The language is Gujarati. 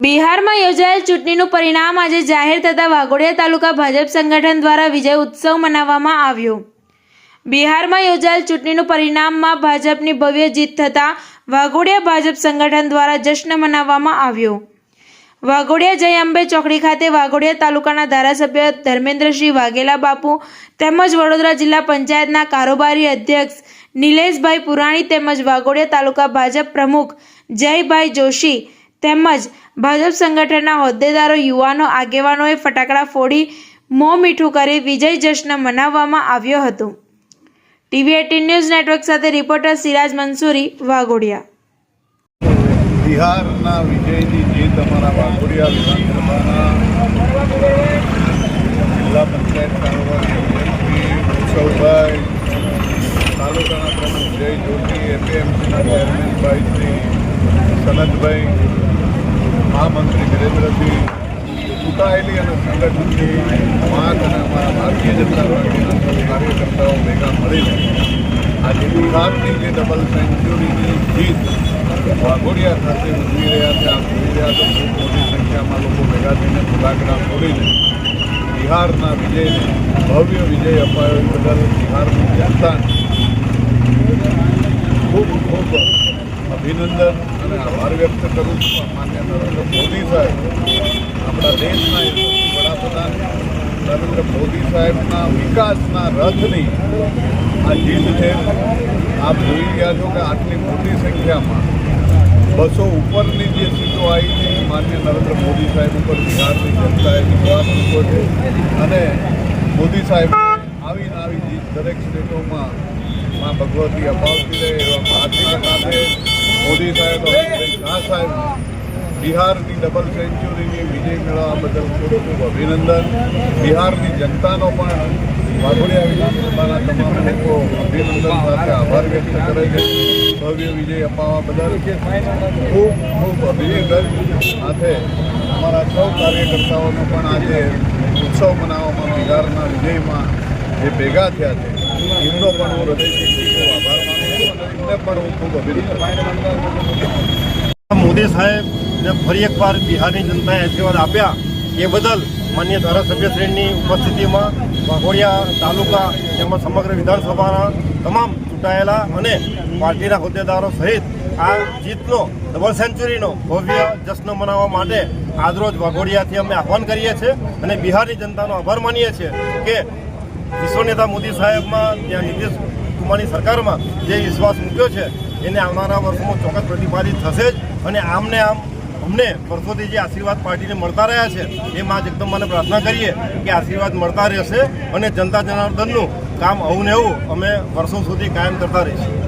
બિહારમાં યોજાયેલ ચૂંટણીનું પરિણામ આજે જાહેર થતાં વાઘોડિયા તાલુકા ભાજપ સંગઠન દ્વારા વિજય ઉત્સવ મનાવવામાં આવ્યો. બિહારમાં યોજાયેલ ચૂંટણીનું પરિણામમાં ભાજપની ભવ્ય જીત થતાં વાઘોડિયા ભાજપ સંગઠન દ્વારા જશ્ન મનાવવામાં આવ્યો. વાઘોડિયા જય અંબે ચોકડી ખાતે વાઘોડિયા તાલુકાના ધારાસભ્ય ધર્મેન્દ્રસિંહ વાઘેલા બાપુ તેમજ વડોદરા જિલ્લા પંચાયતના કારોબારી અધ્યક્ષ નિલેશભાઈ પુરાણી તેમજ વાઘોડિયા તાલુકા ભાજપ પ્રમુખ જયભાઈ જોશી તેમજ ભાજપ સંગઠનના હોદ્દેદારો, યુવાનો, આગેવાનોએ ફટાકડા ફોડી મોં મીઠું કરી વિજય જશ્ન મનાવવામાં આવ્યો હતો. ટીવી એટીન ન્યૂઝ નેટવર્ક સાથે રિપોર્ટર સિરાજ મંસૂરી, વાઘોડિયા. બિહારના વિજયજી જે તમારા વાઘોડિયા વિધાનસભાના જિલ્લા પંચાયત કારોબારી અધ્યક્ષ શ્રી ઉત્સવભાઈ તાલુકાના પ્રમુખ જય જોશી એપીએમસીના ચેરમેનભાઈ શ્રી સનતભાઈ, મહામંત્રી વિરેન્દ્રસિંહ ચૂંટાયેલી અને સંગઠનની માંગ અને અમારા ભારતીય જનતા પાર્ટીના કાર્યકર્તાઓ ભેગા મળીને આજે ગુજરાતની જે ડબલ સેન્ચુરીની જીત વાઘોડિયા ખાતે ઉજવી રહ્યા છે, આપ જોઈ રહ્યા છો, ખૂબ મોટી સંખ્યામાં લોકો ભેગા થઈને ફટાકડા ફોડીને બિહારના વિજયને ભવ્ય વિજય અપાયો બદલ બિહારની જનતાને ખૂબ ખૂબ અભિનંદન. અને આભાર વ્યક્ત કરું છું. માન્ય નરેન્દ્ર મોદી સાહેબ, આપણા દેશના વડાપ્રધાન નરેન્દ્ર મોદી સાહેબના વિકાસના રથની આ જીત છે. આપ જોઈ રહ્યા છો કે આટલી મોટી સંખ્યામાં બસો ઉપરની જે સીટો આવી છે માન્ય નરેન્દ્ર મોદી સાહેબ ઉપર બિહારની જનતાએ વિશ્વાસ મૂક્યો છે. અને મોદી સાહેબ આવીને આવી જીત દરેક સ્ટેટોમાં માં ભગવતી અપાવતી રહે એવા બિહારની ડબલ સેન્ચુરીની વિજય મેળવવા બદલ ખૂબ ખૂબ અભિનંદન. બિહારની જનતાનો પણ વાઘોડિયા વિધાનસભાના તમામ લોકો અભિનંદન સાથે આભાર વ્યક્ત કરે છે. ભવ્ય વિજય અપાવવા બદલ ખૂબ ખૂબ અભિનંદન. સાથે અમારા સૌ કાર્યકર્તાઓનો પણ આજે ઉત્સવ મનાવવામાં બિહારના વિજયમાં જે ભેગા થયા છે એમનો પણ હું હૃદયથી આભાર માનું છું અને એમને પણ હું ખૂબ અભિનંદન મોદી સાહેબને ફરી એકવાર બિહારની જનતાએ આશીર્વાદ આપ્યા. એ બદલ માન્ય ધારાસભ્યશ્રીની ઉપસ્થિતિમાં વાઘોડિયા તાલુકા તેમજ સમગ્ર વિધાનસભાના તમામ ચૂંટાયેલા અને પાર્ટીના હોદ્દેદારો સહિત આ જીતનો ડબલ સેન્ચુરીનો ભવ્ય જશ્ન મનાવવા માટે આજરોજ વાઘોડિયાથી અમે આહવાન કરીએ છીએ અને બિહારની જનતાનો આભાર માનીએ છીએ કે વિશ્વ નેતા મોદી સાહેબમાં ત્યાં નીતિશ કુમારની સરકારમાં જે વિશ્વાસ મૂક્યો છે, એને આવનારા વર્ષોમાં ચોક્કસ પ્રતિપાદિત થશે જ અને આમને આમ અમને વર્ષોથી જે આશીર્વાદ પાર્ટીને મળતા રહ્યા છે એ એકદમ જગદંબાને પ્રાર્થના કરીએ કે આશીર્વાદ મળતા રહેશે અને જનતા જનાર્દનનું કામ આવું ને એવું અમે વર્ષો સુધી કાયમ કરતા રહીશું.